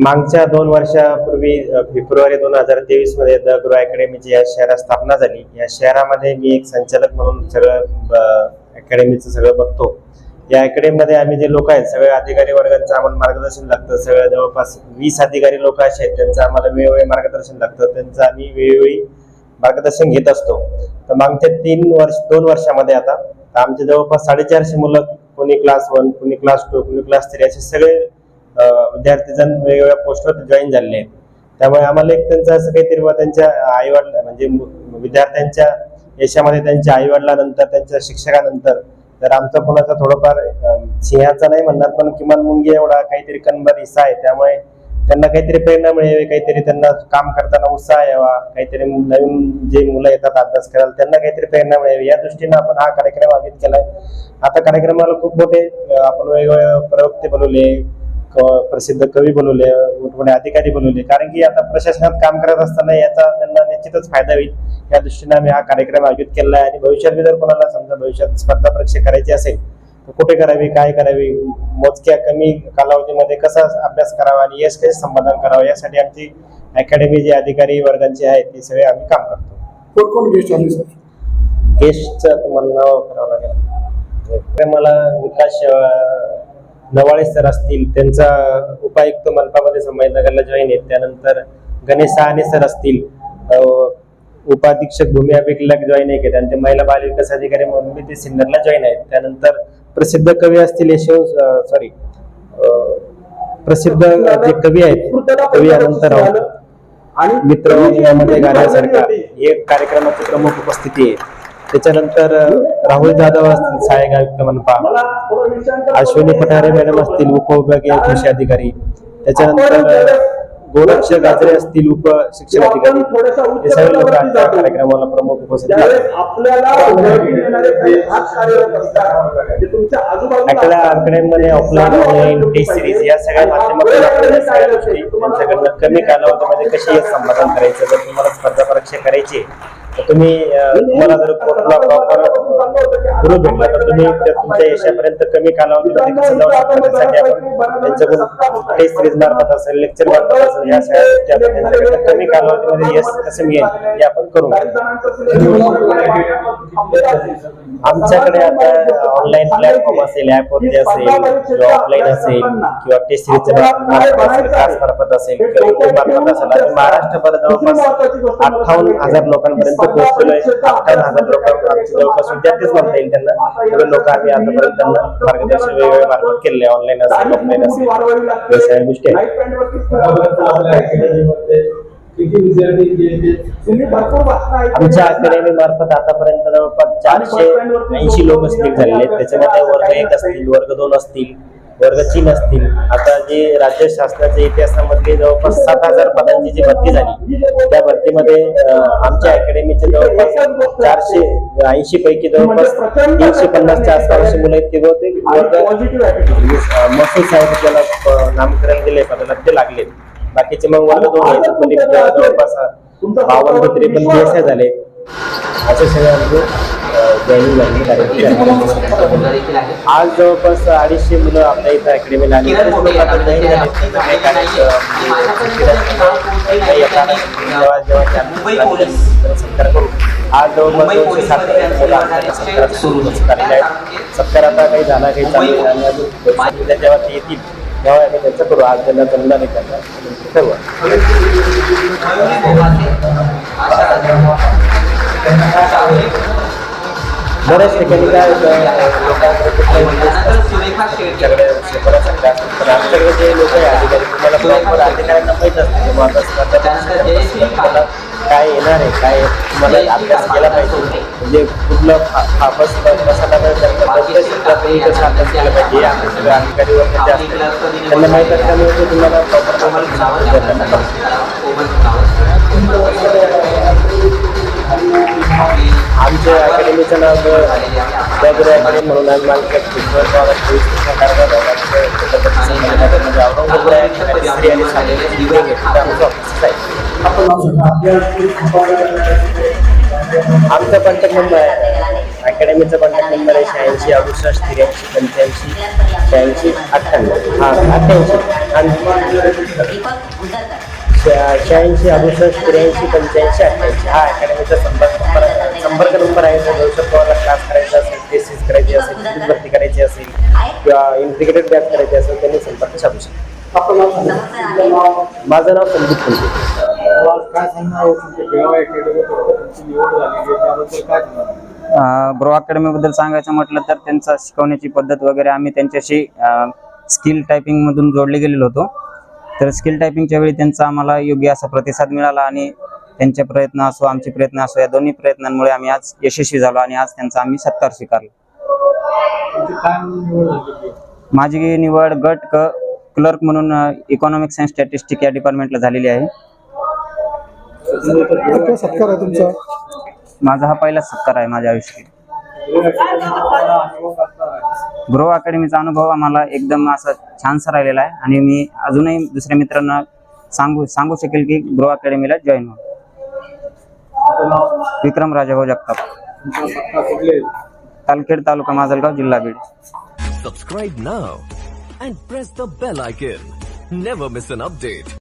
मागच्या दोन वर्षापूर्वी फेब्रुवारी दोन हजार तेवीसमध्ये द गृह अकॅडमीची या शहरात स्थापना झाली. या शहरामध्ये मी एक संचालक म्हणून सगळं अकॅडमीचं सगळं बघतो. या अकॅडमीमध्ये आम्ही जे लोक आहेत सगळे अधिकारी वर्गांचं आम्हाला मार्गदर्शन लागतं. सगळं जवळपास वीस अधिकारी लोक असे आहेत त्यांचं आम्हाला वेळोवेळी मार्गदर्शन लागतं. त्यांचं आम्ही वेळोवेळी मार्गदर्शन घेत असतो. तर मागच्या तीन वर्ष दोन वर्षामध्ये आता आमचे जवळपास साडेचारशे मुलं कोणी क्लास वन कोणी क्लास टू कोणी क्लास थ्री असे सगळे विद्यार्थी जण वेगवेगळ्या पोस्टवर जॉईन झालेले आहेत. त्यामुळे आम्हाला एक त्यांचं असं काहीतरी बा त्यांच्या आईवडला म्हणजे विद्यार्थ्यांच्या यशामध्ये त्यांच्या आईवडिलानंतर त्यांच्या शिक्षकानंतर तर आमचा कोणाचा थोडंफार सिंहाचा नाही म्हणणार पण किमान मुंगी एवढा काहीतरी कनबर हिस्सा आहे. त्यामुळे त्यांना काहीतरी प्रेरणा मिळावी काहीतरी त्यांना काम करताना उत्साह यावा काहीतरी नवीन जे मुलं येतात अभ्यास करायला त्यांना काहीतरी प्रेरणा मिळावी. या दृष्टीनं आपण हा कार्यक्रम आयोजित केलाय. आता कार्यक्रमाला खूप मोठे आपण वेगवेगळे प्रवक्ते बनवले क- प्रसिद्ध कवी बनवले मोठमोठे अधिकारी बनवले. कारण की आता प्रशासनात काम करत असताना याचा त्यांना निश्चितच फायदा होईल. या दृष्टीने आम्ही हा कार्यक्रम आयोजित केला आहे. आणि भविष्यात जर कोणाला समजा भविष्यात स्पर्धा परीक्षा करायची असेल कुठे करावी काय करावी मोजक्या कमी कालावधीमध्ये कसा अभ्यास करावा आणि यश कसे संपादन करावं यासाठी आमची अकॅडमी जे अधिकारी वर्गांचे आहेत ते सगळे आम्ही काम करतो. कोण कोण गेस्ट आले सर गेस्टचं तुम्हाला नाव करावं लागेल. मला विकास नवाळे सर असतील त्यांचा उपायुक्त मनपामध्ये संभाजीनगरला जॉईन आहेत. त्यानंतर गणेश सहाने सर असतील. उपाधीक्षक भूमी अभिकला जॉईन आहेत आणि ते महिला बाल विकास अधिकारी म्हणून मी ते सिन्नरला जॉईन आहेत. त्यानंतर प्रसिद्ध कवी असतील यशव सॉरी प्रसिद्ध जे कवी आहेत कवी अनंतराव आणि मित्र यामध्ये गाण्यासारखा हे कार्यक्रमाची प्रमुख उपस्थिती आहे. त्याच्यानंतर राहुल जाधव असतील सहाय्यक आयुक्त मनपा अश्विनी पठारे मॅडम असतील उपविभागीय कृषी अधिकारी. त्याच्यानंतर गोरक्ष गाजरे असतील उप शिक्षण अधिकारी हे सगळे लोक आजच्या कार्यक्रमाला प्रमुख उपस्थित आपल्याला ओळखून येणारे काही खास कार्यरत असतात ते तुमच्या आजूबाजूला आपल्या असतात. आकडे ऑफलाईन ऑनलाईन टेस्ट सिरीज या सगळ्या माध्यमातून आपल्याला सगळ्या गोष्टी त्यांच्याकडनं कमी कालावधीमध्ये कशी संपादन करायचं? जर तुम्हाला स्पर्धा परीक्षा करायची तुम्ही तुम्हाला जर कुठला प्रॉपर गुरु भेटला तर तुम्ही तुमच्या यशापर्यंत कमी कालावधीमध्ये कसं जाऊ शकता त्यासाठी आपण त्यांच्याकडून टेस्ट सिरीज मार्फत असेल लेक्चर मार्फत असेल या सगळ्या गोष्टी आपण त्यांच्याकडनं कमी कालावधीमध्ये यश कसं मिळेल हे आपण असेल. आमच्याकडे आता ऑनलाईन प्लॅटफॉर्म असेल ऍप वरती असेल किंवा ऑफलाईन असेल किंवा टेस्ट सिरीजच्या मार्फत असेल क्लास मार्फत असेल किंवा मार्फत असेल महाराष्ट्रभर जवळपास अठ्ठावन्न हजार लोकांपर्यंत अठ्ठावन्न हजार लोक जवळपास विद्यार्थीच म्हणता येईल त्यांना. एवढे लोक आम्ही आतापर्यंत त्यांना मार्गदर्शन वेगवेगळ्या मार्फत केले ऑनलाईन असेल ऑफलाईन असेल गोष्टी आहेत. तुम्ही भरपूर वाचता आमच्या अकॅडमी मार्फत आतापर्यंत जवळपास चारशे ऐंशी लोक सिलेक्ट झालेले आहेत. त्याच्यामध्ये वर्ग एक असतील वर्ग दोन असतील. वर्ग तीन असतील. आता जे राज्य शासनाच्या इतिहासामध्ये जवळपास सात हजार पदांची जी भरती झाली त्या भरतीमध्ये आमच्या अकॅडमीचे जवळपास चारशे ऐंशी पैकी जवळपास तीनशे पन्नासच्या आसपास मुलं आहेत ते बहुतेक वर्ग महसूल साहेब त्याला नामकरण दिले पदाला ते लागले बाकीचे मग वर्ग दोन आहेत. जवळपास बावन्न त्रेपन्न झाले. असं सगळे जॉईनिंग कार्यक्रम आज जवळपास अडीचशे मुलं आपल्या इथं अकॅडमीला आली आज जवळपास सुरू सत्कार आता काही झाला काही चालू जेव्हा ते येतील तेव्हा आम्ही त्यांचं करू. आज त्यांना जमला नाही त्यांना सर्व. बऱ्याच ठिकाणी काय होतं लोकांकडे. पण आमच्याकडे जे लोक आहे अधिकारी तुम्हाला प्रॉपर अधिकाऱ्यांना माहीत असते की बुवा आता स्पर्धा परीक्षा करत असताना तुम्हाला काय येणार आहे काय तुम्हाला अभ्यास केला पाहिजे. म्हणजे कुठलं फा- फाफस कसा लागायचा कोणत्या क्षेत्रात तुम्ही कसा अभ्यास केला पाहिजे हे आमचे सगळे अधिकारी वर्ग जे असतात त्यांना माहीत असल्यामुळे तुम्हाला प्रॉपर आमच्या अकॅडमीचं नाव बद्र अकॅडमी म्हणून आम्ही औरंगाबाद आहे. स्त्री आहे आमचा कॉन्टॅक्ट नंबर आहे. अकॅडमीचा कॉन्टॅक्ट नंबर आहे शहाऐंशी अडुसष्ट त्र्याऐंशी पंच्याऐंशी शहाऐंशी अठ्ठ्याण्णव. हा अठ्ठ्याऐंशी. आणि शहाऐंशी अडुसष्ट त्र्याऐंशी पंच्याऐंशी अठ्ठ्याऐंशी हा अकॅडमीचा संपर्क नंबर संपर्क नंबर आहे. जर भविष्यात कोणाला क्लास करायचा असेल टेस्टिस करायची असेल भरती करायची असेल किंवा इंटिग्रेटेड बॅच करायची असेल त्यांनी संपर्क साधू शकतो. माझं नाव संदीप सांगणार ग्रो अकॅडमीबद्दल सांगायचं म्हटलं तर त्यांचा शिकवण्याची पद्धत वगैरे आम्ही त्यांच्याशी स्किल टायपिंगमधून जोडले गेलेलो होतो. तर स्किल टायपिंगच्या वेळी त्यांचा आम्हाला योग्य असा प्रतिसाद मिळाला आणि त्यांचे प्रयत्न असो आमचे प्रयत्न असो या दोन्ही प्रयत्नांमुळे आम्ही आज यशस्वी झालो आणि आज त्यांचा आम्ही सत्कार स्वीकारला. आहे माझी निवड गट क क्लर्क म्हणून इकॉनॉमिक्स अँड स्टॅटिस्टिक या डिपार्टमेंटला झालेली आहे. कुठला सत्कार आहे तुमचा? माझा हा पहिलाच सत्कार आहे माझ्या आयुष्यात. ग्रो अकॅडमीचा अनुभव आम्हाला एकदम असा छानसा राहिलेला आहे. आणि मी अजूनही दुसऱ्या मित्रांना सांगू सांगू शकेल की ग्रो अकॅडमीला जॉईन व्हा नाव? विक्रम राजाभाऊ जगताप. तालखेड तालुका माजलगाव जिल्हा Beed. Subscribe now and press the bell icon. Never miss an update.